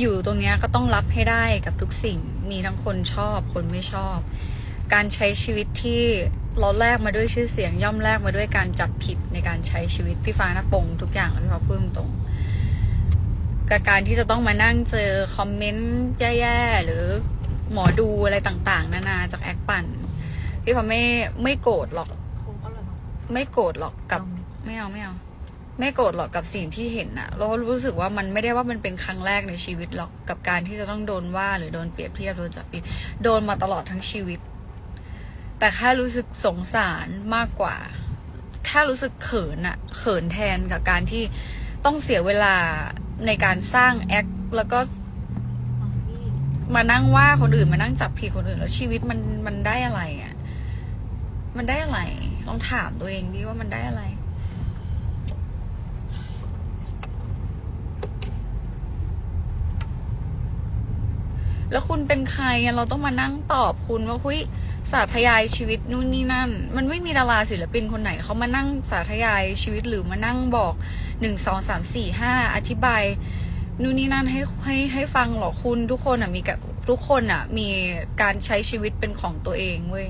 อยู่ตรงเนี้ยก็ต้องรับให้ได้กับทุกสิ่ง มีทั้งคนชอบคนไม่ชอบ การใช้ชีวิตที่เราแลกมาด้วยชื่อเสียงย่อมแลกมาด้วยการจับผิดในการใช้ชีวิตพี่ฟ้าหน้าปงทุกอย่างเลยพี่ฟ้าพูดตรงๆกับการที่จะต้องมานั่งเจอคอมเมนต์แย่ๆหรือหมอดูอะไรต่าง ๆ นานาจากแอคปั่นพี่ฟ้าไม่ไม่โกรธหรอกโค้งอร่อยมากไม่โกรธหรอกกับลองดิไม่เอาไม่เอา ไม่โกรธหรอกกับสิ่งที่เห็นอะเรารู้สึกว่ามันไม่ได้ว่ามันเป็นครั้งแรกในชีวิตหรอกกับการที่จะต้องโดนว่าหรือโดนเปรียบเทียบโดนจับผิดโดนมาตลอดทั้งชีวิต แต่แค่รู้สึกสงสารมากกว่าแค่รู้สึกเขินอะเขินแทนกับการที่ต้องเสียเวลาในการสร้างแอคแล้วก็มานั่งว่าคนอื่นมานั่งจับผิดคนอื่น แล้วชีวิตมันมันได้อะไรอะมันได้อะไรลองถามตัวเองดิว่ามันได้อะไร แล้วคุณเป็นใครเราต้องมานั่งตอบคุณว่าคุยสาธยายชีวิตนู่นนี่นั่น มันไม่มีดาราศิลปินคนไหนเขามานั่งสาธยายชีวิตหรือมานั่งบอกหนึ่งสองสามสี่ห้าอธิบายนู่นนี่นั่นให้ให้ให้ฟังหรอกคุณทุกคนอะมีกับทุกคนอะมีการใช้ชีวิตเป็นของตัวเองเว้ย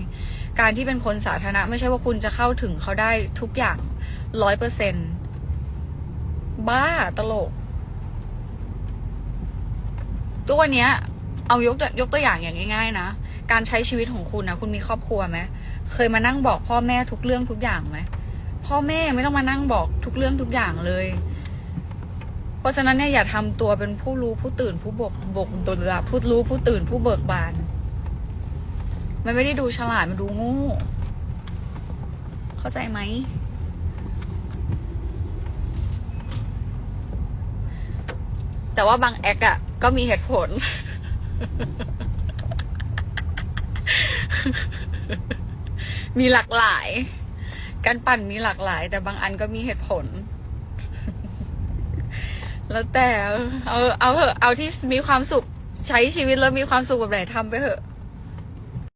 การที่เป็นคนสาธารณะ ไม่ใช่ว่าคุณจะเข้าถึงเขาได้ทุกอย่างร้อยเปอร์เซ็นบ้าตลกตัวเนี้ย เอายกตัวยกตัวอย่างอย่างง่ายๆนะการใช้ชีวิตของคุณนะคุณมีครอบครัวไหมเคยมานั่งบอกพ่อแม่ทุกเรื่องทุกอย่างไหมพ่อแม่ไม่ต้องมานั่งบอกทุกเรื่องทุกอย่างเลย เพราะฉะนั้นเนี่ยอย่าทำตัวเป็นผู้รู้ผู้ตื่นผู้บกบกตัวละผู้รู้ผู้ตื่นผู้เบิกบาน มันไม่ได้ดูฉลาดมันดูโงูเข้าใจไหมแต่ว่าบางแอคอะก็มีเหตุผล มีหลากหลาย การปั่นมีหลากหลาย แต่บางอันก็มีเหตุผล แล้วแต่ เอาเอาเถอะเอาที่มีความสุขใช้ชีวิตแล้วมีความสุขแบบไหนทำไปเถอะ